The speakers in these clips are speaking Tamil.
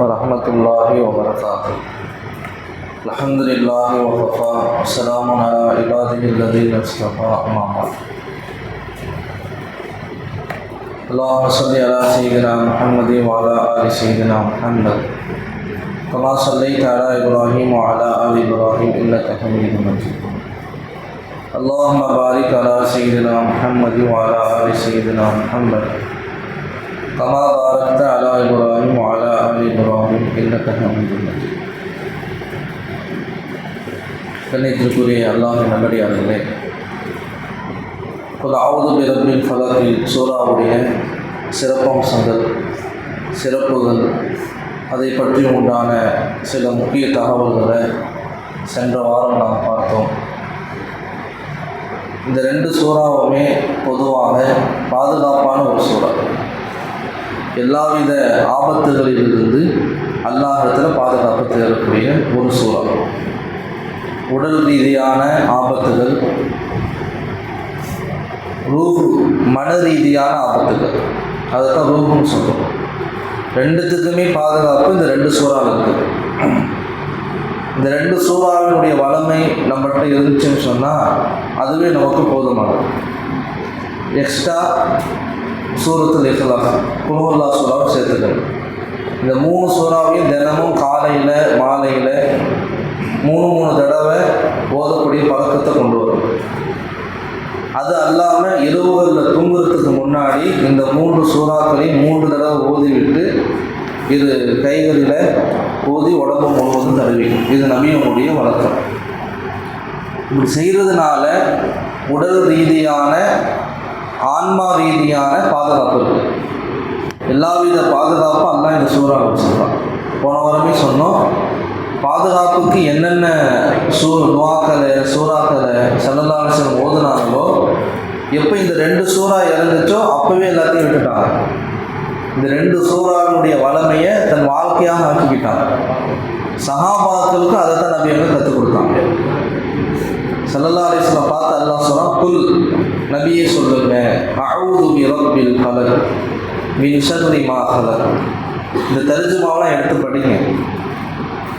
ورحمة الله وبركاته. الحمد لله وكفى وسلام على عباده الذين اصطفى أما بعد. اللهم صل على سيدنا محمد وعلى آل سيدنا محمد. كما صليت على إبراهيم وعلى آل إبراهيم إنك حميد مجيد اللهم بارك على سيدنا محمد وعلى آل سيدنا محمد. كما باركت على إبراهيم وعلى آل إبراهيم إنك حميد مجيد கண்ணியத்திற்குரிய அல்லாஹ் நல்லடியார்களே குல் அவுது பிரபின் ஃபலக்கில் சூறாவுடைய சிறப்பம்சங்கள் சிறப்புகள் அதை பற்றி உண்டான சில முக்கிய தகவல்களை சென்ற வாரம் நாம் பார்த்தோம் இந்த ரெண்டு சூறாவுமே பொதுவாக பாதுகாப்பான ஒரு சூறா எல்லாவித ஆபத்துகளிலிருந்து அல்லாஹத்தில் பாதுகாப்பு தேடக்கூடிய ஒரு சூறா உடல் ரீதியான ஆபத்துகள் ரூஹ் மன ரீதியான ஆபத்துகள். அதுதான் ரூஹுன்னு சொல்கிறோம் ரெண்டுத்துக்குமே பாதுகாப்பு இந்த ரெண்டு சூறாவில் இருக்குது இந்த ரெண்டு சூறாவினுடைய வளமை நம்மகிட்ட இருந்துச்சுன்னு சொன்னால் அதுவே நமக்கு போதுமானது. எக்ஸ்ட்ரா சூரத்தில் இஸ்லாம் குழுவல்லா சூறாவும் சேர்த்துக்கணும். இந்த மூணு சூறாவையும் தினமும் காலையில் மாலையில் மூணு மூணு தடவை ஓதக்கூடிய பழக்கத்தை கொண்டு வரும். அது அல்லாமல் இரவுகளில் தூங்குறதுக்கு முன்னாடி இந்த மூன்று சூறாக்களையும் மூன்று தடவை ஓதிவிட்டு இது கைகளில் ஓதி உடம்பு முழுவதும் தருவிக்கும் இது நபியனுடைய வழக்கம். இப்படி செய்கிறதுனால உடல் ரீதியான ஆன்மா ரீதியான பாதுகாப்பு இருக்குது எல்லாவித பாதுகாப்பும் அல்லா இந்த சூறா சொல்கிறான் போன வாரமே சொன்னோம் பாதுகாப்புக்கு என்னென்ன சூ துவாக்களை சூறாக்களை சல்லல்லாசன் ஓதுனாங்களோ எப்போ இந்த ரெண்டு சூறா இறந்துச்சோ அப்போவே எல்லாத்தையும் விட்டுட்டாங்க. இந்த ரெண்டு சூறாவினுடைய வளமையை தன் வாழ்க்கையாக ஆக்கிக்கிட்டாங்க. சஹாபாக்களுக்கு அதை தான் நபி கற்றுக் கொடுத்தாங்க. சல்லல்லா அலிஸ்லாம் பார்த்து அல்லா சொன்னால் புல் நபியே சொல்லுங்க அவுது பி ரப்பில் கலர் மின் மா கலர் இந்த தர்ஜுமாவெலாம் எடுத்து படிங்க.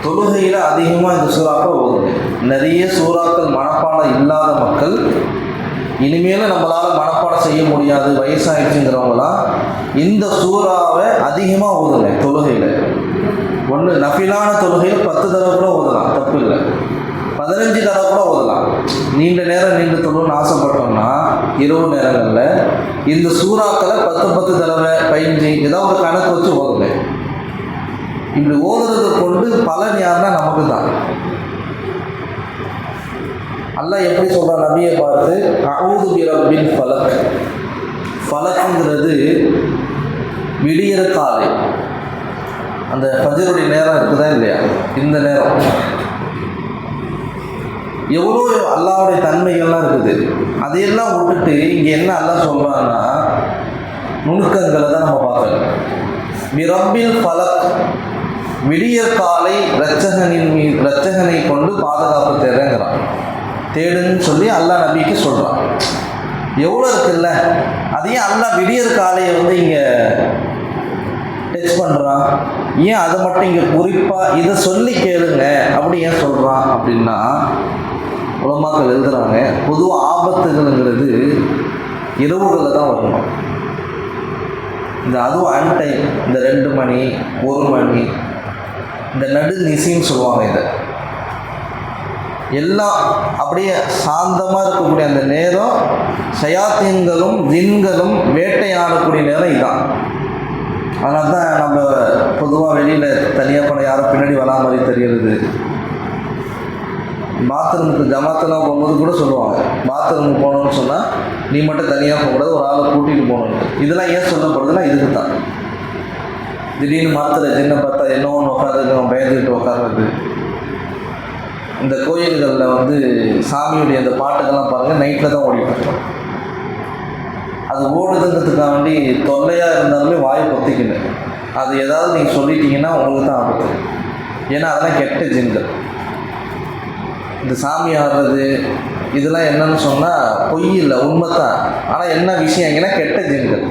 தொழுகையில் அதிகமாக இந்த சூறாக்கள் ஓதுங்க நிறைய சூறாக்கள் மனப்பாடம் இல்லாத மக்கள் இனிமேல் நம்மளால் மனப்பாடம் செய்ய முடியாது வயசாகிடுச்சுங்கிறவங்களாம் இந்த சூறாவை அதிகமாக ஓதுங்க தொழுகையில். ஒன்று நஃபிலான தொழுகையில் பத்து தடவை கூட ஓதலாம் தப்பு இல்லை பதினஞ்சு தடவை கூட ஓதலாம். நீண்ட நேரம் நீண்டு தொழுன்னு ஆசைப்பட்டோம்னா இரவு நேரங்களில் இந்த சூறாக்களை பத்து பத்து தடவை பதினஞ்சு ஏதாவது ஒரு கணக்கு வச்சு ஓதுங்க. இப்படி ஓதுறதை கொண்டு பலன் யாருன்னா நமக்கு தான். அல்லாஹ் எப்படி சொல்கிறான் நபியை பார்த்து அவுது பிரபின் ஃபலக். பலக்குங்கிறது விடியற காலை. அந்த ஃபஜருடைய நேரம் இருக்குதா இல்லையா? இந்த நேரம். எவ்வளோ அல்லாவுடைய தன்மைகள்லாம் இருக்குது. அதையெல்லாம் விட்டுட்டு இங்கே என்ன அல்லா சொல்கிறான்னா நுணுக்கங்களை தான் நம்ம பார்க்கணும். விரம்பில் ஃபலக் விடிய காலை இரட்சகனின் மீது இரட்சகனை கொண்டு பாதுகாப்பு தேடுங்கிறான் தேடுன்னு சொல்லி அல்லாஹ் நபிக்கு சொல்கிறான் எவ்வளோ இருக்குல்ல? அதையும் அல்லா விடியற் காலையை வந்து இங்கே டச் பண்ணுறான் ஏன் அதை மட்டும் இங்கே குறிப்பாக இதை சொல்லி கேளுங்க அப்படி ஏன் சொல்கிறான் அப்படின்னா உலமாக்கள் எழுதுகிறாங்க பொதுவாக ஆபத்துகள்ங்கிறது இரவுகளில் தான் வரணும். இந்த அதுவும் அன் டைம். இந்த ரெண்டு மணி ஒரு மணி இந்த நடு நிசின்னு சொல்லுவாங்க இதை. எல்லாம் அப்படியே சாந்தமாக இருக்கக்கூடிய அந்த நேரம் சயாத்தியங்களும் ஜின்களும் வேட்டையாடக்கூடிய நேரம் இதுதான் அதனால தான் நம்ம பொதுவாக வெளியில் தனியாக போன யாரும் பின்னாடி வரா மாதிரி தெரிகிறது பாத்ரூமுக்கு ஜமாத்தெல்லாம் போகும்போது கூட சொல்லுவாங்க. பாத்ரூமுக்கு போகணும்னு சொன்னால் நீ மட்டும் தனியாக போகக்கூடாது ஒரு ஆளை கூட்டிகிட்டு போகணும் இதெல்லாம் ஏன் சொல்லப்படுதுன்னா இதுக்கு தான். திடீர்னு மரத்தில் சின்ன பார்த்தா என்ன ஒன்று உட்காந்துருக்கோம் பயந்துக்கிட்டு உட்கார்றது. இந்த கோயில்களில் வந்து சாமியுடைய அந்த பாட்டுக்கெல்லாம் பாருங்கள் நைட்டில் தான் ஓடிட்டு அது ஓடுதுங்கிறதுக்காக வேண்டி தொல்லையாக இருந்தாலுமே வாய் பொத்திக்கணும். அது ஏதாவது நீங்கள் சொல்லிட்டீங்கன்னா உங்களுக்கு தான் ஆபத்து. ஏன்னா அதெல்லாம் கெட்ட ஜின்கள். இந்த சாமி ஆடுறது இதெல்லாம் என்னன்னு சொன்னால் பொய் இல்லை உண்மை தான் ஆனால் என்ன விஷயம் எங்கன்னா கெட்ட ஜென்கள்.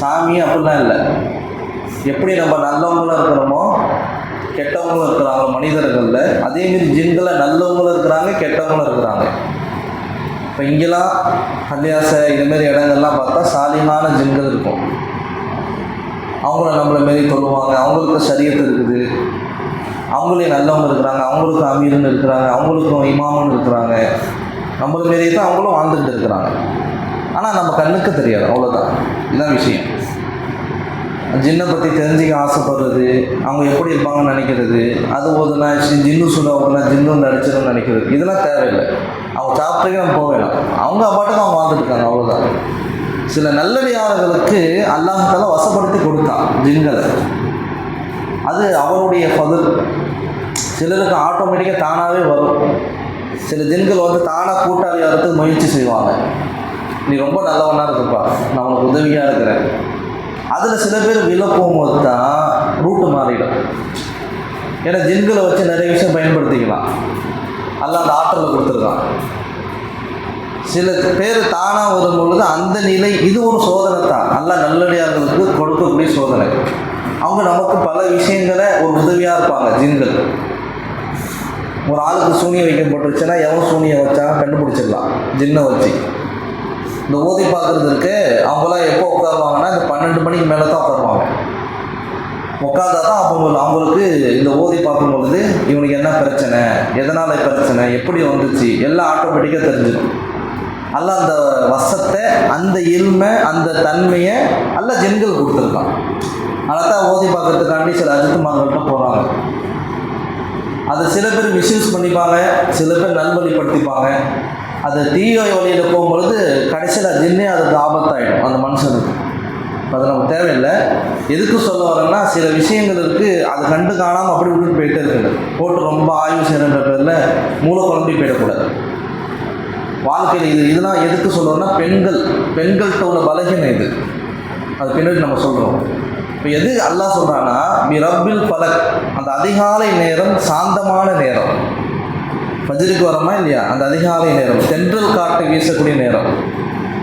சாமி அப்படிலாம் இல்லை. எப்படி நம்ம நல்லவங்களும் இருக்கிறோமோ கெட்டவங்களும் இருக்கிறாங்க மனிதர்களில். அதேமாரி ஜின்களை நல்லவங்களும் இருக்கிறாங்க கெட்டவங்களும் இருக்கிறாங்க. இப்போ இங்கெல்லாம் கன்னியாசை இதுமாரி இடங்கள்லாம் பார்த்தா சாலிமான ஜின்கள் இருக்கும். அவங்கள நம்மளை மாரி சொல்லுவாங்க அவங்களுக்கு சரியத்து இருக்குது. அவங்களே நல்லவங்க இருக்கிறாங்க அவங்களுக்கும் அமீர்னு இருக்கிறாங்க அவங்களுக்கும் இமாமன் இருக்கிறாங்க. நம்மள மாரியே தான் அவங்களும் வாழ்ந்துட்டு இருக்கிறாங்க. ஆனால் நம்ம கண்ணுக்கு தெரியாது அவ்வளோதான் இதுதான் விஷயம். ஜின்னை பற்றி தெரிஞ்சுக்க ஆசைப்படுறது அவங்க எப்படி இருப்பாங்கன்னு நினைக்கிறது அது ஓதுனா ஜின்னு சொல்லுவாங்கன்னா ஜின்னு நடிச்சிடும் நினைக்கிறது. இதெல்லாம் தேவையில்லை. அவங்க சாப்பிட்டுக்கே நம்ம போக வேணாம். அவங்க பாட்டுக்கு அவங்க வாழ்ந்துருக்காங்க அவ்வளோதான் சில நல்லடியாளர்களுக்கு அல்லாஹால வசப்படுத்தி கொடுத்தான் ஜின்களை. அது அவருடைய பதில் சிலருக்கு ஆட்டோமேட்டிக்காக தானாகவே வரும். சில ஜென்கள் வந்து தானாக கூட்டாளி வரத்துக்கு முயற்சி செய்வாங்க. நீ ரொம்ப நல்லவனாக இருக்குப்பா நான் உனக்கு உதவியாக இருக்கிறேன். அதில் சில பேர் விழ போகும்போது தான் ரூட்டு மாறிடும். ஏன்னா ஜின்களை வச்சு நிறைய விஷயம் பயன்படுத்திக்கலாம். அல்ல அந்த ஆற்றலை கொடுத்துருக்கான் சில பேர் தானாக வரும் பொழுது அந்த நிலை இது ஒரு சோதனை தான் நல்ல நல்லடியார்களுக்கு கொடுக்கக்கூடிய சோதனை. அவங்க நமக்கு பல விஷயங்களை ஒரு உதவியாக இருப்பாங்க ஜின்கள். ஒரு ஆளுக்கு சூனியம் வைக்கப்பட்டுருச்சுன்னா எவன் சூனியம் வச்சா கண்டுபிடிச்சிடலாம் ஜின்னை வச்சு. இந்த ஓதி பார்க்குறது இருக்கு அவங்களாம் எப்போ உட்காருவாங்கன்னா இந்த பன்னெண்டு மணிக்கு மேலே தான் உட்காருவாங்க. உட்காந்தா தான் அவங்க அவங்களுக்கு இந்த ஓதி பார்க்கும் பொழுது இவனுக்கு என்ன பிரச்சனை எதனால் பிரச்சனை எப்படி வந்துச்சு எல்லாம் ஆட்டோமேட்டிக்காக தெரிஞ்சிடும். அல்ல அந்த வசத்தை அந்த எளிமை அந்த தன்மையை அல்ல ஜென்கள் கொடுத்துருக்கான் அழகாக தான் ஓதி பார்க்கறதுக்காண்டி சில அஜித்துமார்கள்ட்ட போகிறாங்க அதை சில பேர் மிஸ்யூஸ் பண்ணிப்பாங்க சில பேர் நல்வழிப்படுத்திப்பாங்க. அது தீய வழியில் போகும்பொழுது கடைசியில் ஜின்னே அதுக்கு ஆபத்தாயிடும் அந்த மனுஷனுக்கு. அது நமக்கு தேவையில்லை. எதுக்கு சொல்ல வரேன்னா சில விஷயங்கள் இருக்குது அது கண்டு காணாமல் அப்படி விட்டு போயிட்டே இருக்குது போட்டு ரொம்ப ஆய்வு செய்யணுன்ற பேரில் மூளை குழம்பி போயிடக்கூடாது. வாழ்க்கையில் இது இதெல்லாம் எதுக்கு சொல்கிறோன்னா பெண்கள் பெண்கள்கிட்ட உள்ள பலகீனம் இது. அது பின்னாடி நம்ம சொல்கிறோம் இப்போ எது அல்லாஹ் சொல்கிறான்னா மிரப்பில் பலக் அந்த அதிகாலை நேரம் சாந்தமான நேரம். பஜிரிக்கு வரமா இல்லையா? அந்த அதிகாலை நேரம். தென்றல் காற்று வீசக்கூடிய நேரம்.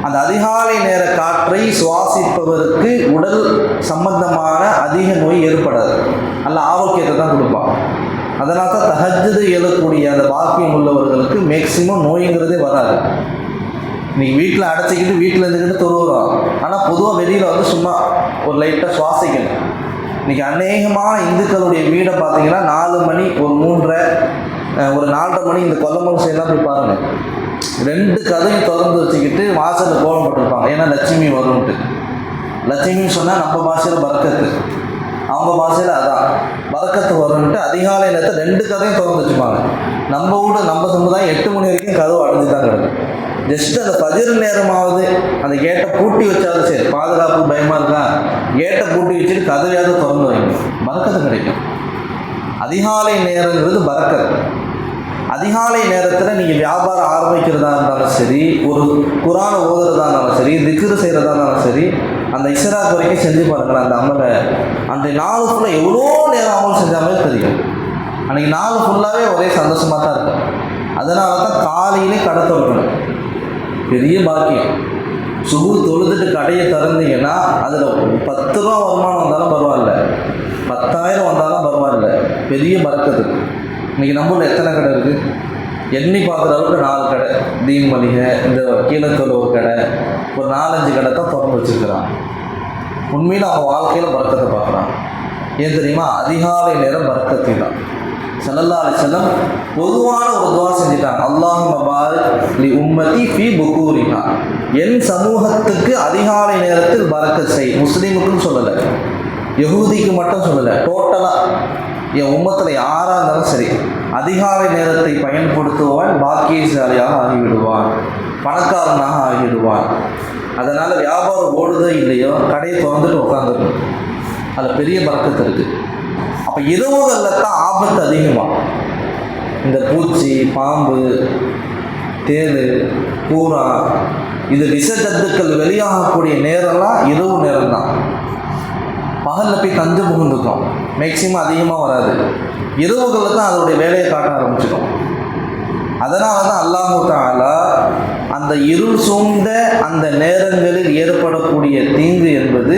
அந்த அதிகாலை நேர காற்றை சுவாசிப்பவருக்கு உடல் சம்பந்தமான அதிக நோய் ஏற்படாது. அல்ல ஆரோக்கியத்தை தான் கொடுப்பான். அதனால தான் தஹஜ்ஜுது எழக்கூடிய அந்த பாக்கியம் உள்ளவர்களுக்கு மேக்சிமம் நோய்ங்கிறதே வராது. இன்னைக்கு வீட்டில் அடைச்சிக்கிட்டு வீட்டில் இருந்துக்கிட்டு தொழுகிறோம் ஆனால் பொதுவாக வெளியில் வந்து சும்மா ஒரு லைட்டாக சுவாசிக்கணும். இன்னைக்கு அநேகமாக இந்துக்களுடைய வீடை பார்த்தீங்கன்னா நாலு மணி ஒரு மூன்றரை ஒரு நாலரை மணி இந்த கொல்லம்பலம் சைடெலாம் போய் பாருங்கள் ரெண்டு கதையும் திறந்து வச்சுக்கிட்டு வாசலில் கோலம் போட்டிருப்பாங்க. ஏன்னா லட்சுமி வரும்ட்டு லட்சுமின்னு சொன்னால் நம்ம பாஷையில் பறக்கத்து. அவங்க பாஷையில் அதான். பறக்கத்து வரும்ட்டு அதிகாலை நேரத்தில் ரெண்டு கதையும் திறந்து வச்சுப்பாங்க. நம்ம வீடு நம்ம சமுதாயம் எட்டு மணி வரைக்கும் கதவு அடைஞ்சு தான் கிடக்கும் ஜஸ்ட் அந்த பதிர் நேரமாவது அந்த கேட்டை பூட்டி வச்சாலும் சரி பாதுகாப்பு பயமாக இருக்கா? கேட்டை பூட்டி வச்சுட்டு கதவையாவது திறந்து வைங்க. பறக்கத்து கிடைக்கும். அதிகாலை நேரங்கிறது பறக்கத்து அதிகாலை நேரத்தில் நீங்கள் வியாபாரம் ஆரம்பிக்கிறதா இருந்தாலும் சரி ஒரு குரான ஓதுறதா இருந்தாலும் சரி திக்ரு செய்கிறதா இருந்தாலும் சரி அந்த இஸ்ராக் வரைக்கும் செஞ்சு பாருங்களேன் அந்த அமலை. அந்த நாள் ஃபுல்லாக எவ்வளோ நேரம் அமல் செஞ்சாலே தெரியும். அன்றைக்கி நாள் ஃபுல்லாகவே ஒரே சந்தோஷமாக தான் இருக்கும். அதனால தான் காலையிலே கடை திறக்கணும் பெரிய பாக்கியம். சுகு தொழுதுட்டு கடையை திறந்தீங்கன்னா அதில் பத்து ரூபா வருமானம் வந்தாலும் பரவாயில்ல. பத்தாயிரம் வந்தாலும் பரவாயில்ல. பெரிய பறக்கத்து இன்றைக்கி நம்மள எத்தனை கடை இருக்குது எண்ணி பார்க்குற அளவுக்கு நாலு கடை. தீன் மளிகை இந்த கீழத்தோல் ஒரு கடை. ஒரு நாலஞ்சு கடை தான் திறந்து வச்சுருக்கிறான் உண்மையில் அவன் வாழ்க்கையில் பறக்கத்தை பார்க்குறான் ஏன் தெரியுமா? அதிகாலை நேரம் பறக்கத்தை தான் சல்லல்லா அலிசல்லம் பொதுவான ஒரு துவா செஞ்சுட்டாங்க. அல்லாஹ் மபால் லி உம்மதி ஃபி புகூரினா என் சமூகத்துக்கு அதிகாலை நேரத்தில் பறக்க செய். முஸ்லீமுக்குன்னு சொல்லலை. யகூதிக்கு மட்டும் சொல்லலை. டோட்டலாக என் உம்மத்தில் யாராக இருந்தாலும் சரி அதிகாலை நேரத்தை பயன்படுத்துவான் பாக்கியசாலியாக ஆகிவிடுவான். பணக்காரனாக ஆகிவிடுவான். அதனால் வியாபாரம் ஓடுதோ இல்லையோ கடையை திறந்துட்டு உட்காந்துக்கணும் அதில் பெரிய பறக்கத்து இருக்குது அப்போ இரவுகளில் தான் ஆபத்து அதிகமாக இந்த பூச்சி பாம்பு தேள் பூரா இது விஷத்தத்துக்கள் வெளியாகக்கூடிய நேரம்லாம் இரவு நேரம் தான் பகலில் போய் தந்து புகுந்துக்கும். மேக்சிமம் அதிகமாக வராது. இரவுகளில் தான் அதனுடைய வேலையை காட்ட ஆரம்பிச்சிடும். அதனால தான் அல்லாஹு தாலா அந்த இருள் சூழ்ந்த அந்த நேரங்களில் ஏற்படக்கூடிய தீங்கு என்பது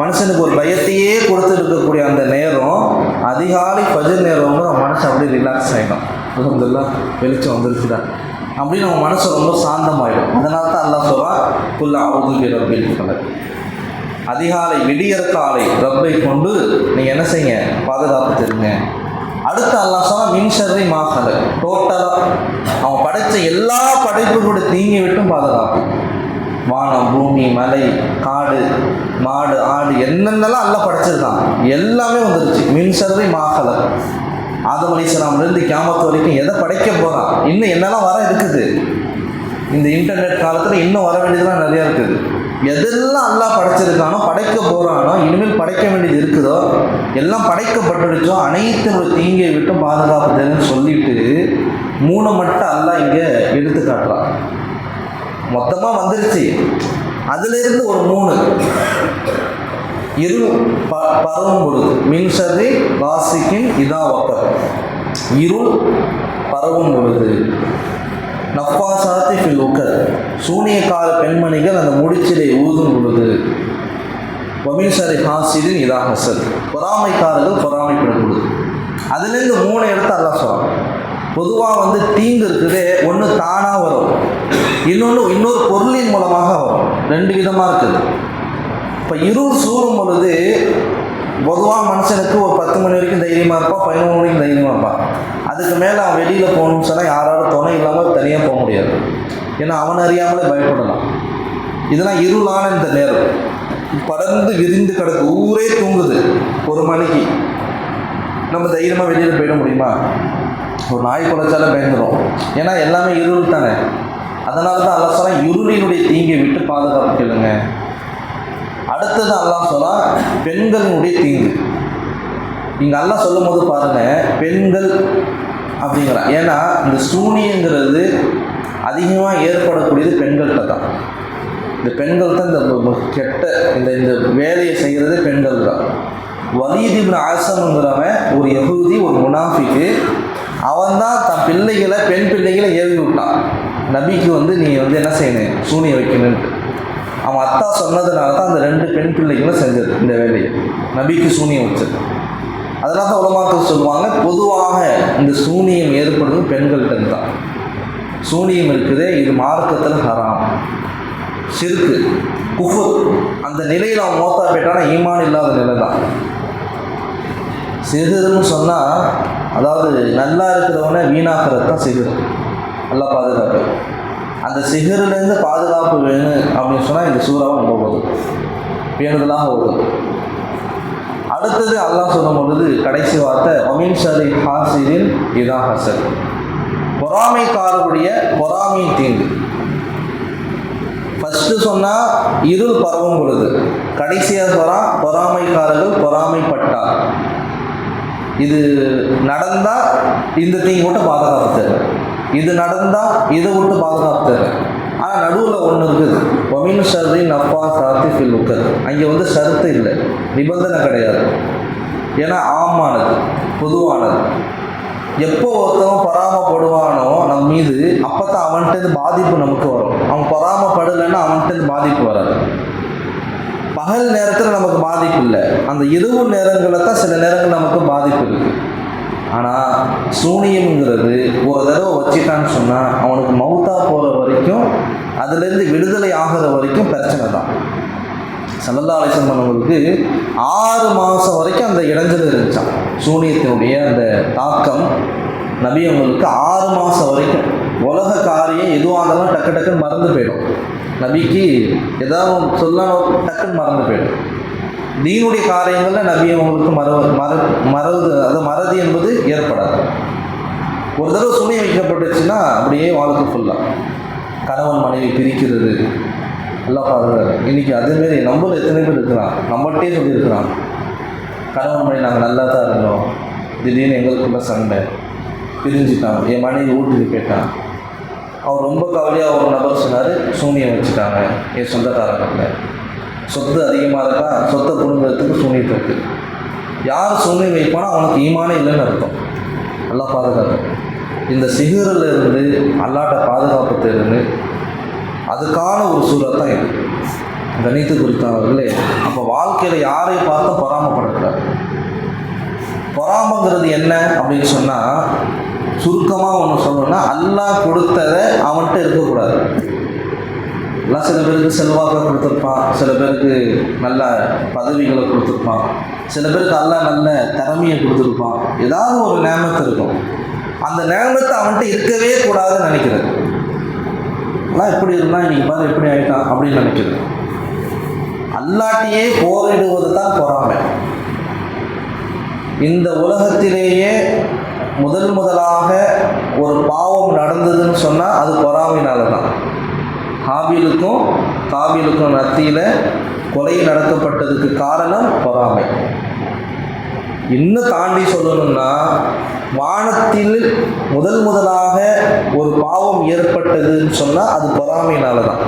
மனுஷனுக்கு ஒரு பயத்தையே கொடுத்து இருக்கக்கூடிய அந்த நேரம் அதிகாலை பஜர் நேரம் வந்து நம்ம மனசு அப்படியே ரிலாக்ஸ் ஆகிடும் அலமதுல்லா வெளிச்சம் வந்துருச்சுடா. அப்படின்னு நம்ம மனசு ரொம்ப சாந்தமாயிடும். அதனால தான் அல்லாஹ் சொல்கிறான் ஃபுல்லாக அவுது ரப்பில் ஃபலக். அதிகாலை விடியற காலை ரப்பை கொண்டு நீங்கள் என்ன செய்யுங்க? பாதுகாப்பு தெரியுங்க அடுத்து அல்லாஹ் சொன்னா மின்சரி மாகல டோட்டலாக அவன் படைத்த எல்லா படைப்புகளோட தீங்கி விட்டும் பாதுகாப்பு. வானம் பூமி மலை காடு மாடு ஆடு என்னென்னலாம் எல்லாம் படைச்சிருக்கான். எல்லாமே வந்துருச்சு. மின்சர்வை மாகல ஆதம் அலிஸ்லாம்லேருந்து கியாமத்து வரைக்கும் எதை படைக்க போகிறான் இன்னும் என்னெல்லாம் வர இருக்குது? இந்த இன்டர்நெட் காலத்தில் இன்னும் வர வேண்டியதுலாம் நிறையா இருக்குது. எதெல்லாம் அல்லா படைச்சிருக்கானோ படைக்க போகிறானோ இனிமேல் படைக்க வேண்டியது இருக்குதோ எல்லாம் படைக்கப்பட்டுடுச்சோ அனைத்து ஒரு தீங்கை விட்டு பாதுகாப்பு தெரியும்னு சொல்லிட்டு மூணை மட்டும் அல்லா இங்கே எடுத்து காட்டுறான் மொத்தமாக வந்துருச்சு. அதுலேருந்து ஒரு மூணு. இரு ப பரவும் பொழுது. மின்சரி வாசிக்கின் இதான் ஒக்கர் இருள் பரவும் பொழுது. நப்பாசாத்தி ஃபில் உக்கர். சூனியக்கால பெண்மணிகள் அந்த முடிச்சிலை ஊதும் பொழுது. வமீசரி ஹாசிதின் இதா ஹசத் பொறாமைக்காரர்கள் பொறாமைப்படும் பொழுது அதுலேருந்து மூணு இடத்த அல்லா சொல்கிறான் பொதுவாக வந்து தீங்கு இருக்குதே ஒன்று தானாக வரும். இன்னொன்று இன்னொரு பொருளின் மூலமாக வரும். ரெண்டு விதமாக இருக்குது. இப்போ இருள் சூறும் பொழுது பொதுவாக மனுஷனுக்கு ஒரு பத்து மணி வரைக்கும் தைரியமாக இருப்பான் பதினொன்று மணிக்கு தைரியமாக இருப்பான் அதுக்கு மேலே அவன் வெளியில் போகணும்னு சொன்னால் யாராலும் துணை இல்லாமல் தனியாக போக முடியாது. ஏன்னா அவன் அறியாமலே பயப்படலாம். இதெல்லாம் இருளான இந்த நேரம். படர்ந்து விரிந்து கிடக்கு ஊரே தூங்குது. ஒரு மணிக்கு. நம்ம தைரியமாக வெளியில் போயிட முடியுமா? ஒரு நாய் குலைச்சாலே பயந்துடும் ஏன்னா எல்லாமே இருள் தானே. அதனால தான் அல்லா சொன்னா இருளினுடைய தீங்கை விட்டு பாதுகாப்பு கேளுங்க. அடுத்தது அல்லா சொன்னா பெண்களினுடைய தீங்கு. நீங்கள் அல்லா சொல்லும் போது பாருங்க பெண்கள் அப்படிங்கிறான் ஏன்னா இந்த சூனியங்கிறது அதிகமாக ஏற்படக்கூடியது பெண்கள்கிட்ட தான். இந்த பெண்கள் தான் இந்த கெட்ட இந்த இந்த வேலையை செய்கிறது பெண்கள் தான் வலீதிபின் ஆசம்ங்கிறவன் ஒரு எகுதி ஒரு முனாஃபிக்கு அவன் தான் தன் பிள்ளைகளை பெண் பிள்ளைகளை ஏவி விட்டான். நபிக்கு வந்து நீ வந்து என்ன செய்யணும்? சூனியம் வைக்கணுன்ட்டு அவன் அத்தா சொன்னதுனால தான் அந்த ரெண்டு பெண் பிள்ளைகளும் செஞ்சது இந்த வேலையை. நபிக்கு சூனியம் வச்சது. அதனால தான் உலமாக்கள் சொல்லுவாங்க பொதுவாக இந்த சூனியம் ஏற்படுறது பெண்கள்கிட்ட தான். சூனியம் இருக்குது இது மார்க்கத்தில் ஹராம். சிறுக்கு குஃபு அந்த நிலையில் அவன் மோத்தா போயிட்டானா? ஈமான் இல்லாத நிலை தான். சிறுன்னு சொன்னால் அதாவது நல்லா இருக்கிறவனை வீணாக்கிறது தான் சிறு நல்லா பாதுகாப்பு. அந்த சிகரிலேருந்து பாதுகாப்பு வேணும் அப்படின்னு சொன்னால் இந்த சூறாவை ரொம்ப போதும். பேணுதலாக ஓடும். அடுத்தது அல்லாஹ் சொல்லும் பொழுது கடைசி வார்த்தை ஒமின் சரி ஹாசிரின் இதான் ஹசன் பொறாமைக்காரருடைய பொறாமை தீங்கு. ஃபஸ்ட்டு சொன்னால் இருள் பரவும் பொழுது. கடைசியாக சொல்கிறான் பொறாமைக்காரர்கள் பொறாமைப்பட்டார். இது நடந்தால் இந்த தீங்கு மட்டும் பாதுகாப்பு தேவை இது நடந்தால் இதை விட்டு பாதுகாப்பு தேவை ஆனால் நடுவில் ஒன்று இருக்குது. ஒமின் ஷர்ரி நப்பா சாத்தி ஃபில் உக்கர் அங்கே வந்து ஷரத்து இல்லை. நிபந்தனை கிடையாது. ஏன்னா ஆமானது பொதுவானது. எப்போ ஒருத்தவன் பராமப்படுவானோ நம்ம மீது அப்போ தான் அவன்கிட்ட பாதிப்பு நமக்கு வரும். அவன் பராமப்படலைன்னா அவன்கிட்ட பாதிப்பு வராது. பகல் நேரத்தில் நமக்கு பாதிப்பு இல்லை. அந்த இரவு நேரங்களில் தான் சில நேரங்கள் நமக்கு பாதிப்பு இருக்குது ஆனால் சூனியம்ங்கிறது ஒரு தடவை வச்சுட்டான்னு சொன்னால் அவனுக்கு மவுத்தா போகிற வரைக்கும் அதுலேருந்து விடுதலை ஆகிற வரைக்கும் பிரச்சனை தான். சல்லல்லா அலிசன் பண்ணவங்களுக்கு ஆறு மாதம் வரைக்கும் அந்த இடைஞ்சல் இருந்துச்சான் சூனியத்தினுடைய அந்த தாக்கம் நபி அவங்களுக்கு ஆறு மாதம் வரைக்கும். உலக காரியம் எதுவாக இருந்தாலும் டக்கு டக்குன்னு மறந்து போயிடும். நபிக்கு ஏதாவது சொல்லணும் டக்குன்னு மறந்து போயிடும். தீனுடைய காரியங்களில் நபி அவங்களுக்கு மற மற மறது அது மறதி என்பது ஏற்படாது. ஒரு தடவை சுமை வைக்கப்பட்டுச்சுன்னா அப்படியே வாழ்க்கை ஃபுல்லாக கணவன் மனைவி பிரிக்கிறது. எல்லாம் பாருங்கள் இன்னைக்கு அதேமாரி நம்மளும் எத்தனை பேர் இருக்கிறான் நம்மள்கிட்டே சொல்லியிருக்கிறான். கணவன் மனைவி நாங்கள் நல்லா தான் இருந்தோம். திடீர்னு எங்களுக்குள்ள சண்டை. பிரிஞ்சுட்டான். என் மனைவி வீட்டுக்கு போயிட்டான். அவர் ரொம்ப கவலையாக ஒரு நபர் சொன்னார் சூனியம் வச்சுட்டாங்க. என் சொந்தக்காரங்க சொத்து அதிகமாக இருக்கா சொத்தை குடும்பத்துக்கு சூனியத்து இருக்கு. யார் சூனியம் வைப்பானோ அவனுக்கு ஈமானே இல்லைன்னு அர்த்தம். நல்லா பாதுகாப்பு இந்த சிகரில் இருந்து அல்லாட்ட பாதுகாப்பு தேர்ந்து அதுக்கான ஒரு சூழல் தான் இது கணித்து குறித்தவர்களே அப்போ வாழ்க்கையில் யாரை பார்த்தும் பொறாமப்படக்கூடாது. பொறாமைங்கிறது என்ன அப்படின்னு சொன்னால் சுருக்கமாக ஒன்று சொல்லணும்னா அல்லாஹ் கொடுத்ததை அவன்கிட்ட இருக்கக்கூடாது. எல்லாம் சில பேருக்கு செல்வாக்கை கொடுத்துருப்பான். சில பேருக்கு நல்ல பதவிகளை கொடுத்துருப்பான். சில பேருக்கு அல்லாஹ் நல்ல திறமையை கொடுத்துருப்பான். ஏதாவது ஒரு நேமத்தை இருக்கும். அந்த நேமத்தை அவன்கிட்ட இருக்கவே கூடாதுன்னு நினைக்கிறது. எல்லாம் எப்படி இருந்தால் இன்றைக்கி பாரு எப்படி ஆகிட்டான் அப்படின்னு நினைக்கிறது. அல்லாட்டியே போரிடுவது தான் பொறாமை. இந்த உலகத்திலேயே முதல் முதலாக ஒரு பாவம் நடந்ததுன்னு சொன்னால் அது பொறாமைனால தான் ஹாபிலுக்கும் காபிலுக்கும் மத்தியில் கொலை நடக்கப்பட்டதுக்கு காரணம் பொறாமை. இன்னும் தாண்டி சொல்லணும்னா வானத்தில் முதல் முதலாக ஒரு பாவம் ஏற்பட்டதுன்னு சொன்னால் அது பொறாமையினால தான்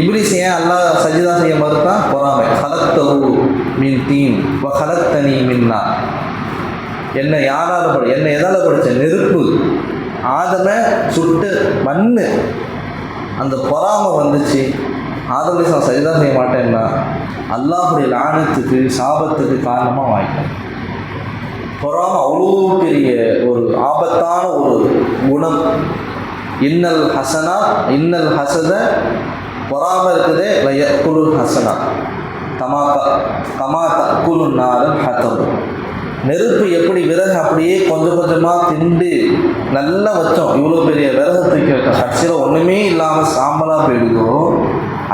இப்லிஸ் ஏன் அல்லாஹ் சஜிதா செய்ய மறுத்தான் பொறாமை. ஹலத்தவு மின் தீம் ஹலத்தனி மின்னா. என்னை யாரால படி என்னை எதால் படித்த நெருப்பு. ஆதமை சுட்டு மண்ணு. அந்த பொறாமை வந்துச்சு. ஆதமேசம் சரிதா செய்ய மாட்டேன்னா அல்லாஹுடைய லானத்துக்கு சாபத்துக்கு காரணமாக வாங்கிட்டேன் பொறாமை அவ்வளோ பெரிய ஒரு ஆபத்தான ஒரு குணம். இன்னல் ஹசனா இன்னல் ஹசத பொறாமை இருக்குதே குழு ஹசனா. தமாக்கா தமா குழு நாரன் ஹத்தம் நெருப்பு எப்படி விறகு அப்படியே கொஞ்சம் கொஞ்சமாக திண்டு நல்லா வச்சோம். இவ்வளோ பெரிய விறகு தூக்கி வைக்க கட்சியில் ஒன்றுமே இல்லாமல் சாம்பலாக போயிடுதோ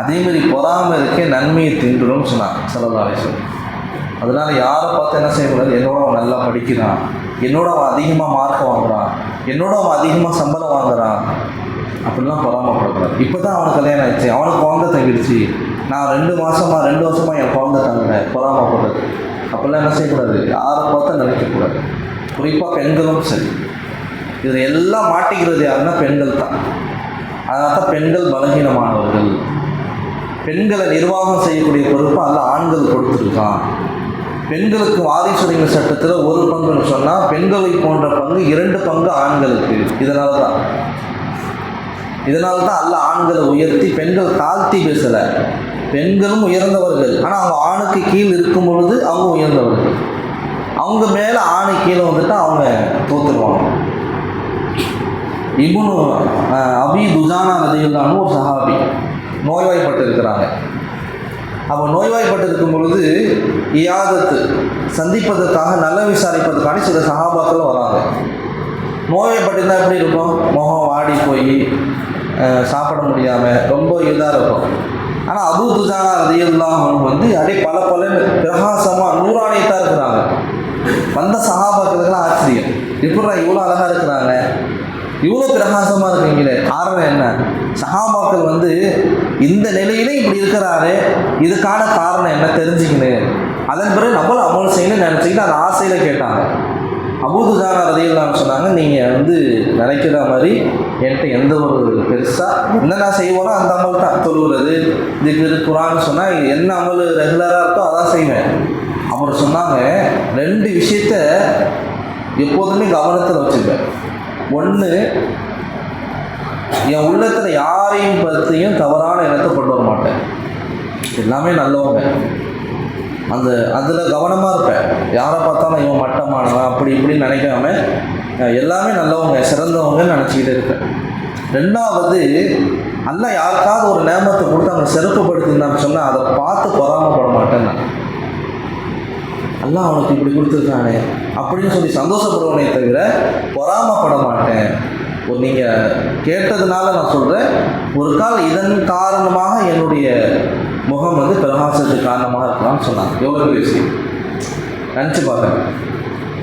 அதேமாரி பொறாமல் இருக்க நன்மையை தின்றுடும் சொன்னான் செலவாலேசன் அதனால் யாரை பார்த்து என்ன செய்யக்கூடாது என்னோட அவன் நல்லா படிக்கிறான். என்னோட அவன் அதிகமாக மார்க் வாங்குறான். என்னோட அவன் அதிகமாக சம்பளம் வாங்குறான். அப்படிலாம் பொறாமப்படக்கூடாது. இப்போ தான் அவனுக்கு கல்யாணம் ஆயிடுச்சு. அவனுக்கு குழந்தை தங்கிடுச்சு. நான் ரெண்டு மாதமாக ரெண்டு வருஷமாக என் குழந்தை தங்கினேன் பொறாமப்படுறது அப்படிலாம் என்ன செய்யக்கூடாது யாரை பார்த்தா நினைக்கக்கூடாது. குறிப்பாக பெண்களும் சரி. இதில் எல்லாம் மாட்டிக்கிறது யாருன்னா பெண்கள் தான். அதனால தான் பெண்கள் பலகீனமானவர்கள். பெண்களை நிர்வாகம் செய்யக்கூடிய பொறுப்பு அல்ல ஆண்கள் கொடுத்துருக்கான். பெண்களுக்கு வாரிசுரிமை சட்டத்தில் ஒரு பங்குன்னு சொன்னால் பெண்களை போன்ற பங்கு இரண்டு பங்கு ஆண்களுக்கு. இதனால தான் இதனால தான் அல்ல ஆண்களை உயர்த்தி பெண்கள் தாழ்த்தி பேசலை. பெண்களும் உயர்ந்தவர்கள். ஆனால் அவங்க ஆணுக்கு கீழ் இருக்கும் பொழுது அவங்க உயர்ந்தவர்கள். அவங்க மேலே ஆணை கீழே வந்துட்டு அவங்க தோத்துருவாங்க. இபுனு அபி துஜானா நதியில்லான்னு ஒரு சஹாபி நோய்வாய்ப்பட்டு இருக்கிறாங்க அப்போ நோய்வாய்ப்பட்டு இருக்கும் பொழுது இயாதத்து சந்திப்பதற்காக நல்ல விசாரிப்பதற்கான சில சகாபாக்கள் வராங்க. நோய்வாய்ப்பட்டிருந்தால் எப்படி இருக்கும்? முகம் வாடி போய் சாப்பிட முடியாமல் ரொம்ப இதாக இருக்கும். ஆனால் அபு துஜானா ரதியெல்லாம் வந்து அப்படியே பல பல பிரகாசமாக நூறாணையத்தான் இருக்கிறாங்க. வந்த சகாபாக்கிறதுலாம் ஆச்சரியம். எப்படா இவ்வளோ அழகாக இருக்கிறாங்க? இவ்வளோ பிரகாசமாக இருக்கீங்களே. காரணம் என்ன? சகாபாக்கள் வந்து இந்த நிலையிலே இப்படி இருக்கிறாரு. இதுக்கான காரணம் என்ன தெரிஞ்சுக்கணும். அதன் பிறகு நம்மளும் அமல் செய்யணும்னு நினச்சிக்கிட்டு அந்த ஆசையில் கேட்டாங்க. அபூதுஜானா ரதையெல்லாம் சொன்னாங்க நீங்கள் வந்து நினைக்கிற மாதிரி என்கிட்ட எந்த ஒரு பெருசாக என்ன நான் செய்வோனோ அந்த அமல் தான். தொழுகிறது இதுக்கு குரான்னு சொன்னால் என்ன அமல் ரெகுலராக இருக்கோ அதான் செய்வேன். அப்புறம் சொன்னாங்க ரெண்டு விஷயத்த எப்போதுமே கவனத்தில் வச்சுருப்பேன் ஒன்று என் உள்ளத்தில் யாரையும் பற்றியும் தவறான எண்ணத்தை கொண்டு வர மாட்டேன் எல்லாமே நல்லவங்க. அந்த அதில் கவனமாக இருப்பேன். யாரை பார்த்தாலும் இவன் மட்டமானவன் அப்படி இப்படின்னு நினைக்காம எல்லாமே நல்லவங்க சிறந்தவங்கன்னு நினச்சிக்கிட்டு இருப்பேன். ரெண்டாவது நல்லா யாருக்காவது ஒரு நேமத்தை கொடுத்து அவங்க சிறப்புப்படுத்தினான்னு சொன்னால் அதை பார்த்து பொறாமப்பட மாட்டேன் நான். அல்லாஹ் அவனுக்கு இப்படி கொடுத்துருக்கானே அப்படின்னு சொல்லி சந்தோஷப்படுவனே தவிர பொறாமப்பட மாட்டேன். ஒரு நீங்கள் கேட்டதுனால நான் சொல்கிறேன் ஒரு கால் இதன் காரணமாக என்னுடைய முகம் வந்து பிரகாசத்துக்கு காரணமாக இருக்கலாம்னு சொன்னாங்க. எவ்வளோ பெரிய விஷயம்? நினச்சி பார்த்தேன்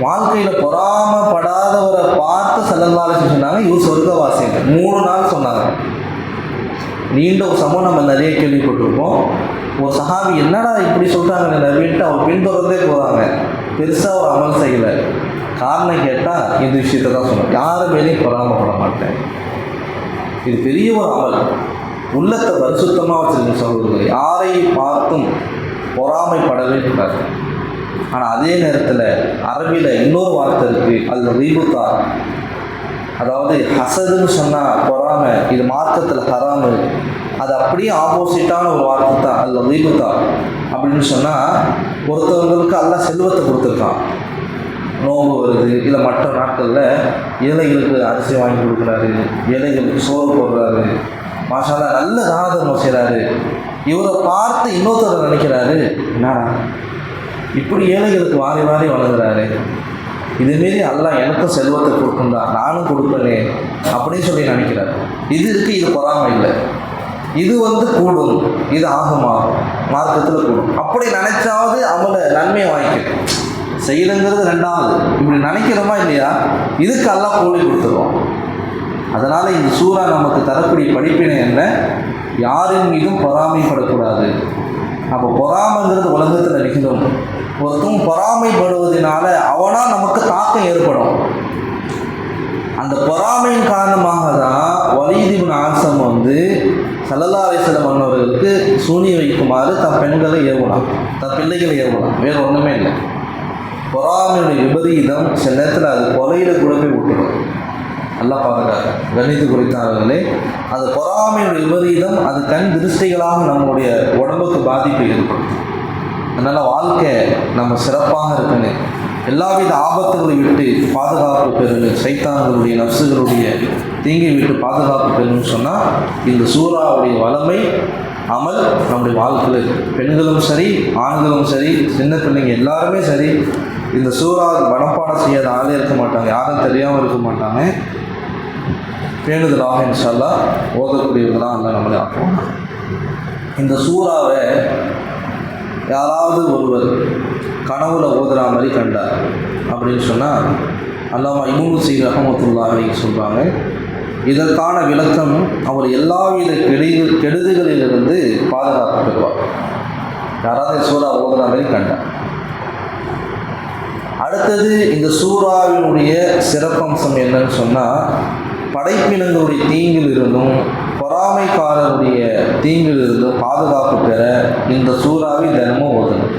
வாழ்க்கையில் பொறாமப்படாதவரை பார்த்து செல்லல்லாலும் சொன்னாங்க. இவர் சொர்க்கவாசிங்க மூணு நாள் சொன்னாங்க. நீண்ட ஒரு சமூகம் நம்ம நிறைய கேள்விப்பட்டிருப்போம். ஒரு சஹாபி என்னடா இப்படி சொல்கிறாங்க நபின்ட்டு அவர் பின்தொடர்ந்தே போகிறாங்க பெருசாக ஒரு அமல் செய்யலை. காரணம் கேட்டால் இந்த விஷயத்தை தான் சொன்னேன் யாரு மேலேயும் பொறாமப்பட மாட்டேன். இது பெரிய ஒரு அமல். உள்ளத்தை பரிசுத்தமாக வச்சிருக்க சகோதரர்களை யாரையும் பார்த்தும் பொறாமைப்படவே கூடாது. ஆனால் அதே நேரத்தில் அரபியில் இன்னொரு வார்த்தை இருக்குது அது ரீபுத்தா. அதாவது ஹசதுன்னு சொன்னால் பொறாமை இது மார்க்கத்தில் ஹராமு. அது அப்படியே ஆப்போசிட்டான ஒரு வார்த்தை தான் அதில் ரீபுத்தா. அப்படின்னு சொன்னால் ஒருத்தவங்களுக்கு எல்லாம் செல்வத்தை கொடுத்துருக்கான். நோம்பு வருது இல்லை மற்ற நாட்களில் ஏழைகளுக்கு அரிசி வாங்கி கொடுக்குறாரு ஏழைகளுக்கு சோறு போடுறாரு மாஷாலா நல்ல தானதர்மம் செய்கிறாரு இவரை பார்த்து இன்னொருத்தர் நினைக்கிறாரு. என்னடா இப்படி ஏழைகளுக்கு வாரி வாரி வளர்கிறாரு இதுமாரி எல்லாம் எனக்கும் செல்வத்தை கொடுக்குண்டா நானும் கொடுப்பேனே அப்படின்னு சொல்லி நினைக்கிறாரு. இது இருக்குது இது பொறாமை இல்லை. இது வந்து கூடும் இது ஆகுமாகும் மார்க்கத்தில் கூடும். அப்படி நினைச்சாவது அவங்கள நன்மையை வாங்கிக்கணும் செய்யலைங்கிறது ரெண்டாவது. இப்படி நினைக்கிறோமா இல்லையா? இதுக்கு எல்லாம் கூலி கொடுத்துருவோம் அதனால் இந்த சூறா நமக்கு தரக்கூடிய படிப்பினை என்ன? யாரின் மீதும் பொறாமைப்படக்கூடாது. அப்போ பொறாமைங்கிறது உலகத்தில் நிகழும் ஒருத்தன் பொறாமைப்படுவதனால அவனால் நமக்கு தாக்கம் ஏற்படும். அந்த பொறாமையின் காரணமாக தான் வலிதிபின் ஆசம் வந்து சல்லல்லா அலிஸ்லம் அன்னவர்களுக்கு சூனி வைக்குமாறு தன் பெண்களை ஏவலாம் தன் பிள்ளைகளை ஏவலாம் வேறு ஒன்றுமே இல்லை. பொறாமையுடைய விபரீதம் சில நேரத்தில் அது கொலையில் கூட போய் விட்டுடும் நல்லா பார்க்குறாரு கணித்து குறித்தார்களே அது பொறாமையுடைய விபரீதம் அது கண் திருஷ்டிகளாக நம்முடைய உடம்புக்கு பாதிப்பை ஏற்படுத்தும். அதனால் வாழ்க்கை நம்ம சிறப்பாக இருக்கணும் எல்லாவித ஆபத்துகளை விட்டு பாதுகாப்பு பெறணும் சைத்தான்களுடைய நப்சுகளுடைய தீங்கை விட்டு பாதுகாப்பு பெறணும்னு சொன்னால் இந்த சூறாவுடைய வளமை அமல் நம்முடைய வாழ்க்கையில் பெண்களும் சரி ஆண்களும் சரி சின்ன பிள்ளைங்க எல்லாருமே சரி. இந்த சூறா மனப்பாடம் செய்யாத ஆளே இருக்க மாட்டாங்க. யாரும் தெரியாமல் இருக்க மாட்டாங்க. பேணுதலாக இன்ஷால்லா ஓதக்கூடியவர்களாக அல்ல நம்மளை ஆக்குவோம் இந்த சூறாவை யாராவது ஒருவர் கனவுல ஓதுற மாதிரி கண்டார் அப்படின்னு சொன்னால் அல்லாமா இமுனு சீர் ரஹமத்துல்லாஹி சொல்கிறாங்க இதற்கான விளக்கம் அவர் எல்லாவித கெடு கெடுதிகளிலிருந்து பாதுகாப்பு பெறுவார். யாராவது சூறா ஓதுற மாதிரி கண்டார். அடுத்தது இந்த சூறாவினுடைய சிறப்பம்சம் என்னன்னு சொன்னால் படைப்பினங்களுடைய தீங்கில் இருந்தும் பொறாமைக்காரருடைய தீங்கில் இருந்தும் பாதுகாப்பு பெற இந்த சூறாவை தினமும் ஓதணும்.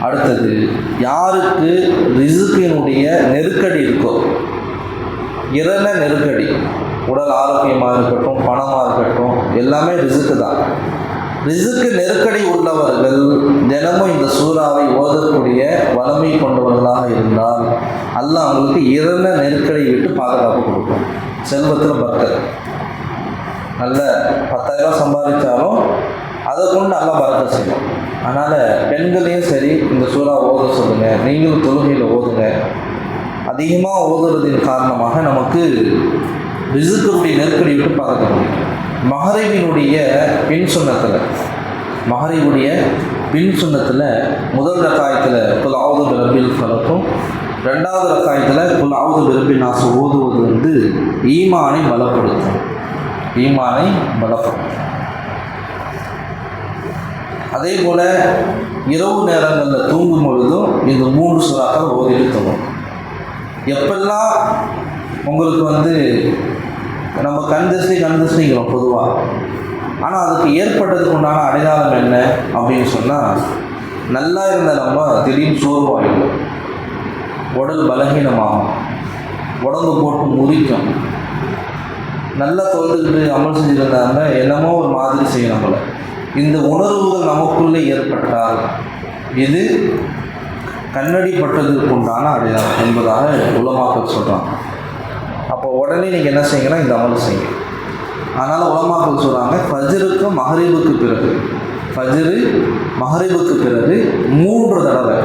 அடுத்தது யாருக்கு ரிசுக்கினுடைய நெருக்கடி இருக்கோ இரண நெருக்கடி உடல் ஆரோக்கியமாக இருக்கட்டும் பணமாக இருக்கட்டும் எல்லாமே ரிசுக்கு தான். ரிசுக்கு நெருக்கடி உள்ளவர்கள் தினமும் இந்த சூறாவை ஓதக்கூடிய வலமை கொண்டவர்களாக இருந்தால் அல்லாஹ் அவங்களுக்கு இறந்த நெருக்கடி விட்டு பாதுகாப்பு கொடுக்கும். செல்வத்தில் பக்தர் நல்ல பத்தாயிரம் சம்பாதிச்சாலும் அதை கொண்டு நல்லா பறக்க செய்யும் அதனால் பெண்களையும் சரி இந்த சூறா ஓத சொல்லுங்கள் நீங்களும் தொழுகையில் ஓதுங்க. அதிகமாக ஓதுறதின் காரணமாக நமக்கு ரிசுக்களுடைய நெருக்கடி விட்டு பார்க்க முடியும் மகரிவினுடைய பின் சுண்ணத்தில் மகரிவுடைய பின் சுண்ணத்தில் முதல் ரக்காயத்தில் குல் ஆவுது பிரபில் ஃபலக்கும். ரெண்டாவது ரக்காயத்தில் குல் ஆவுது பிரபில் நாசு ஓதுவது வந்து ஈமானை பலப்படுத்தும். ஈமானை பலப்படுத்தும். அதே போல் இரவு நேரங்களில் தூங்கும் பொழுதும் இந்த மூன்று சுறாக்கள் ஓதிட்டு தூங்கும். எப்பெல்லாம் உங்களுக்கு வந்து நம்ம கண் திருஷ்டி கண் திருஷ்டிங்கிறோம் பொதுவாக ஆனால் அதுக்கு ஏற்பட்டதுக்கு உண்டான அடையாளம் என்ன அப்படின்னு சொன்னால் நல்லா இருந்த நம்ம திடீர்னு சோர்வாயிடும் உடல் பலகீனமாகும். உடம்பு போட்டு முறிக்கும். நல்லா தொழுதுகிட்டு அமல் செஞ்சுருந்தாங்க என்னமோ ஒரு மாதிரி செய்யும் நம்மளை. இந்த உணர்வுகள் நமக்குள்ளே ஏற்பட்டால் இது கண்ணடி பட்டதற்குண்டான அடையாளம் என்பதாக உலமாக்க சொல்கிறாங்க உடனே நீங்கள் என்ன செய்யுங்கன்னா இந்த அமல் செய்யுங்க. அதனால் உலமாக்கள் சொல்கிறாங்க ஃபஜருக்கும் மஹரிபுக்கு பிறகு. ஃபஜரு மஹரிபுக்கு பிறகு மூன்று தடவை.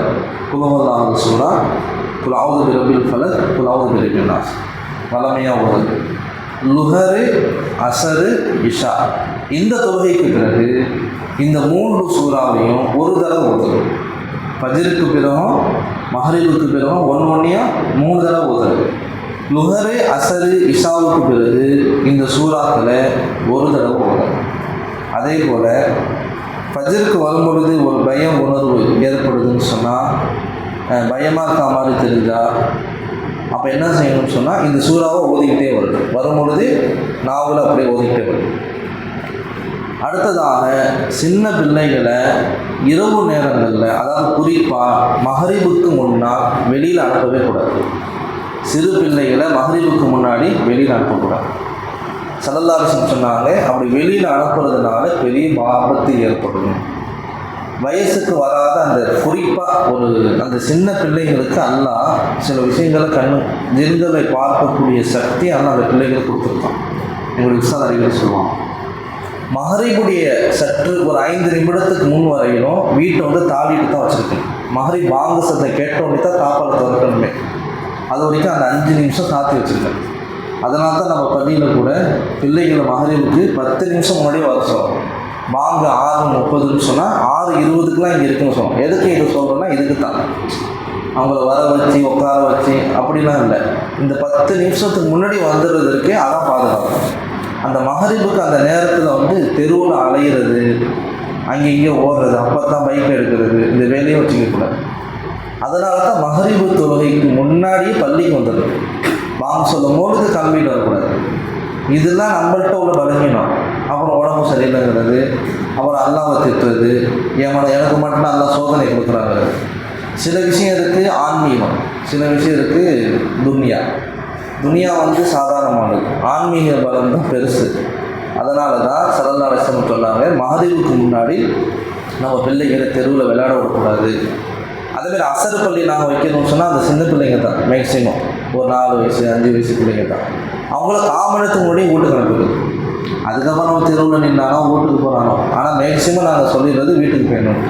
குலவல்லாவது சூறா குலாவது பிரபில் பல குலாவது பிரபில் நாஸ். வளமையாக உள்ளது லுஹரு அசரு இஷா. இந்த தொழுகைக்கு பிறகு இந்த மூன்று சூறாவையும் ஒரு தடவை ஓதுறது ஃபஜ்ருக்கு பிறகும் மஹரிபுக்கு பிறகும் ஒன்று ஒன்றையும் மூணு தடவை ஓதுறது லுஹரு அசரு இஷாவுக்கு பிறகு இந்த சூறாக்களை ஒரு தடவை ஓடும் அதே போல் ஃபஜருக்கு வரும்பொழுது ஒரு பயம் உணர்வு ஏற்படுதுன்னு சொன்னால் பயமாக இருக்க மாதிரி தெரிஞ்சால் அப்போ என்ன செய்யணும்னு சொன்னால் இந்த சூறாவை ஓதிக்கிட்டே வரும் வரும்பொழுது நாவல் அப்படியே ஓதிக்கிட்டே வரும் அடுத்ததாக சின்ன பிள்ளைகளை இரவு நேரங்களில் அதாவது குறிப்பாக மகரிவுக்கு முன்னால் வெளியில் அனுப்பவே கூடாது. சிறு பிள்ளைகளை மகரிவுக்கு முன்னாடி வெளியில் அனுப்பக்கூடாது. சல்லல்லாரசன் சொன்னாங்க அப்படி வெளியில் அனுப்புறதுனால பெரிய ஆபத்து ஏற்படும். வயசுக்கு வராத அந்த குறிப்பாக ஒரு அந்த சின்ன பிள்ளைங்களுக்கு அல்லா சில விஷயங்களை கண்ணு ஜின்களை பார்க்கக்கூடிய சக்தி அல்ல அந்த பிள்ளைகளுக்கு கொடுத்துருக்கான். எங்களுக்கு விசால் அறிவியல் சொல்லுவாங்க மகரிபுடைய சற்று ஒரு ஐந்து நிமிடத்துக்கு முன் வரையிலும் வீட்டை வந்து தாளிட்டு தான் வச்சுருக்கேன். மகரி வாங்க சத்தை கேட்டோன்னே தான் தாப்பால் திறக்கணுமே. அது வரைக்கும் அந்த அஞ்சு நிமிஷம் காத்து வச்சுருக்கேன். அதனால தான் நம்ம பள்ளியில் கூட பிள்ளைகளை மகளிருக்கு பத்து நிமிஷம் முன்னாடி வர சொல்கிறோம் வாங்க ஆறு முப்பதுன்னு சொன்னால் ஆறு இருபதுக்குலாம் இங்கே இருக்குன்னு சொல்லுவோம் எதுக்கு இதை சொல்கிறோன்னா இதுக்கு தான் அவங்கள வர வச்சு உட்கார வச்சு அப்படிலாம் இல்லை. இந்த பத்து நிமிஷத்துக்கு முன்னாடி வந்துடுறதுக்கே அதான் பாதுகாப்பு. அந்த மகரிபுக்கு அந்த நேரத்தில் வந்து தெருவில் அலையிறது அங்கே இங்கே ஓடுறது அப்போ தான் பைக் எடுக்கிறது இந்த வேலையை வச்சுக்கக்கூடாது. அதனால தான் மகரிபு தொழுகைக்கு முன்னாடியே பள்ளிக்கு வந்துடும் வாங்க சொல்லும் போது கல்வியில் வரக்கூடாது. இதெல்லாம் நம்மள்கிட்ட உள்ள பலகீனம். அப்புறம் உடம்பு சரியில்லைங்கிறது அப்புறம் அல்லாவை திட்டுறது என் எனக்கு மட்டும் நல்லா சோதனை கொடுக்குறாங்க. சில விஷயம் இருக்குது ஆன்மீகம் சில விஷயம் இருக்குது துன்யா. துனியா வந்து சாதாரணமானது. ஆன்மீக பலம் தான் பெருசு. அதனால தான் சரல்லா சொன்னாங்க மகதீவுக்கு முன்னாடி நம்ம பிள்ளைகளை தெருவில் விளையாட விடக்கூடாது. அதேமாதிரி அசர் பள்ளி நாங்கள் வைக்கணும்னு சொன்னால் அந்த சின்ன பிள்ளைங்க தான் மேக்சிமம் ஒரு நாலு வயசு அஞ்சு வயசு பிள்ளைங்க தான். அவங்கள காமனத்துக்கு முன்னாடி வீட்டுக்கு அனுப்புது அதுக்கப்புறம் நம்ம தெருவில் நின்னானோ வீட்டுக்கு போகிறானோ ஆனால் மேக்சிமம் நாங்கள் சொல்லிடுறது வீட்டுக்கு போயிடணும்.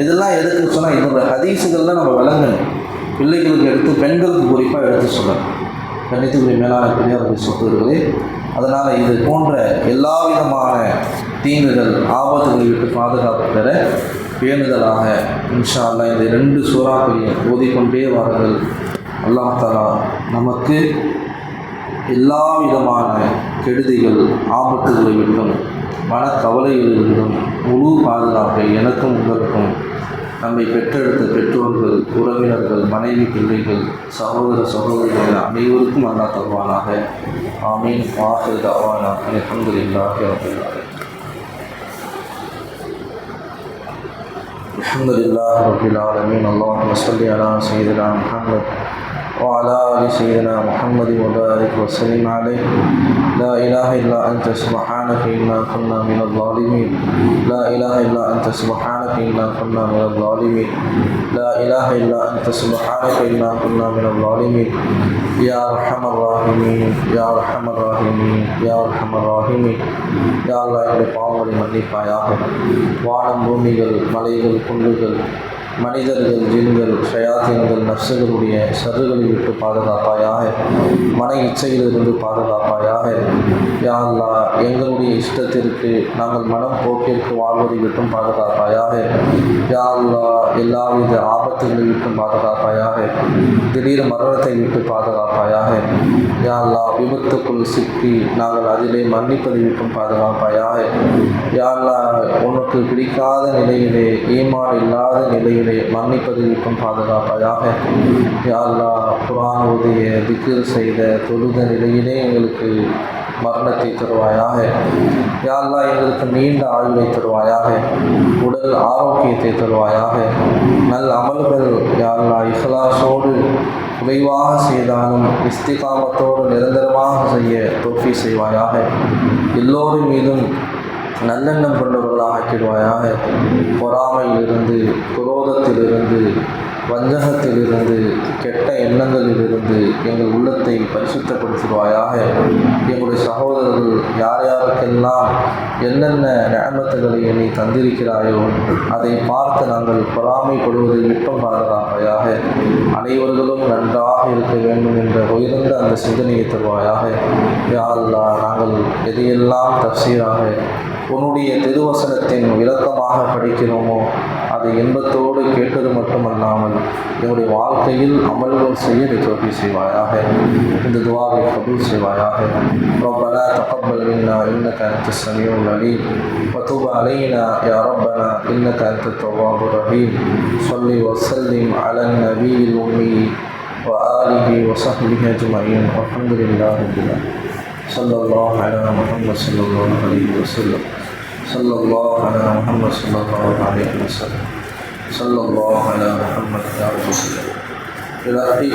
இதெல்லாம் எதுக்கு சொன்னால் இதோட ஹதீசுகள்லாம் நம்ம விளங்கணும். பிள்ளைகளுக்கு எடுத்து பெண்களுக்கு குறிப்பாக எடுத்து சொல்லணும். கணித்துக்குரிய மேலான பெரியார்கள் சொத்துக்களே அதனால் இது போன்ற எல்லா விதமான தீங்குகள் ஆபத்துகளை விட்டு பாதுகாப்பு பெற பேணுதலாக இன்ஷா அல்லா இந்த ரெண்டு சூறாக்களையும் ஓதிக்கொண்டே வாருங்கள். அல்லாஹ் தலா நமக்கு எல்லா விதமான கெடுதிகள் ஆபத்துகளை விட்டும் மனக்கவலைகளிலிருந்தும் முழு பாதுகாப்பை எனக்கும் உங்களுக்கும் நம்மை பெற்றெடுத்த பெற்றோர்கள் உறவினர்கள் மனைவி பிள்ளைகள் சகோதர சகோதரிகள் அனைவருக்கும் அல்லா தருவானாக. ஆமீன். வாசல் தவானா. அலமதுல்லாஹி ரபில்லாஹி الحمد لله رب العالمين. اللهم صل على سيدنا محمد وعلى آل سيدنا محمد وبارك وسلم عليه لا إله إلا أنت سبحانك إنا كنا من الظالمين لا إله إلا أنت سبحانك إنا كنا من الظالمين لا إله إلا أنت سبحانك إنا كنا من الظالمين يا أرحم الراحمين يا أرحم الراحمين يا أرحم الراحمين يا الله எங்களுடைய பாவங்களை மன்னிப்பாயாக வானம் பூமிகள் மலைகள் குன்றுகள் மனிதர்கள் ஜின்கள் ஷயாத்தியன்கள் நர்சுகளுடைய சருகளை விட்டு பாதுகாப்பாயாக மன இச்சையிலிருந்து பாதுகாப்பாயாக. யா எங்களுடைய இஷ்டத்திற்கு நாங்கள் மனம் போக்கிற்கு வாழ்வதை விட்டும் பாதுகாப்பாயாக. யா எல்லாவித ஆபத்துகளை விட்டும் பாதுகாப்பாயாக. திடீர் மரணத்தை விட்டு பாதுகாப்பாயாக. யா விபத்துக்குள் சிக்கி நாங்கள் அதிலே மன்னிப்பதை விட்டும் பாதுகாப்பாயாக. யா உனக்கு பிடிக்காத நிலையிலே ஈமான் இல்லாத நிலையில் மன்னிப்பது விட்டும் பாதுகாப்பாயாக யா குரான் உதய திக்கிர் செய்த தொழுத நிலையிலே எங்களுக்கு மரணத்தை தருவாயாக. யா எங்களுக்கு நீண்ட ஆயுளை தருவாயாக. உடல் ஆரோக்கியத்தை தருவாயாக. நல்ல அமல்கள் யா அல்லா குறைவாக செய்தாலும் இஸ்திகாமத்தோடு நிரந்தரமாக செய்ய தோஃபி செய்வாயாக. எல்லோரும் மீதும் நல்லெண்ணம் கொண்டவர்களாக ஆக்கிடுவாயாக பொறாமையிலிருந்து குரோதத்திலிருந்து வஞ்சகத்திலிருந்து கெட்ட எண்ணங்களிலிருந்து எங்கள் உள்ளத்தை பரிசுத்தப்படுத்திடுவாயாக எங்களுடைய சகோதரர்கள் என்னென்ன நியமத்துகளை நீ தந்திருக்கிறாயோ அதை பார்த்து நாங்கள் பொறாமைப்படுவதை விட்டம் பாதுகாப்பாயாக அனைவர்களும் நன்றாக இருக்க வேண்டும் என்ற உயர்ந்த அந்த சிந்தனையை தருவாயாக. யா நாங்கள் எதையெல்லாம் தப்சீராக உன்னுடைய திருவசனத்தின் விளக்கமாக படிக்கிறோமோ அதை இன்பத்தோடு கேட்டது மட்டுமல்லாமல் என்னுடைய வாழ்க்கையில் அமல்கள் செய்ய நீ தோல்வி செய்வாயாக இந்த துவாவை கபூல் செய்வாயாக ربنا تقبل منا انك انت السميع العليم وتب علينا يا ربنا انك انت التواب الرحيم صل وسلم على النبي الامي واله وصحبه اجمعين والحمد لله رب العالمين صلى الله على محمد صلى الله عليه وسلم صلى الله على محمد صلى الله عليه وسلم. صلى الله على محمد يا رسول الله إلى أخي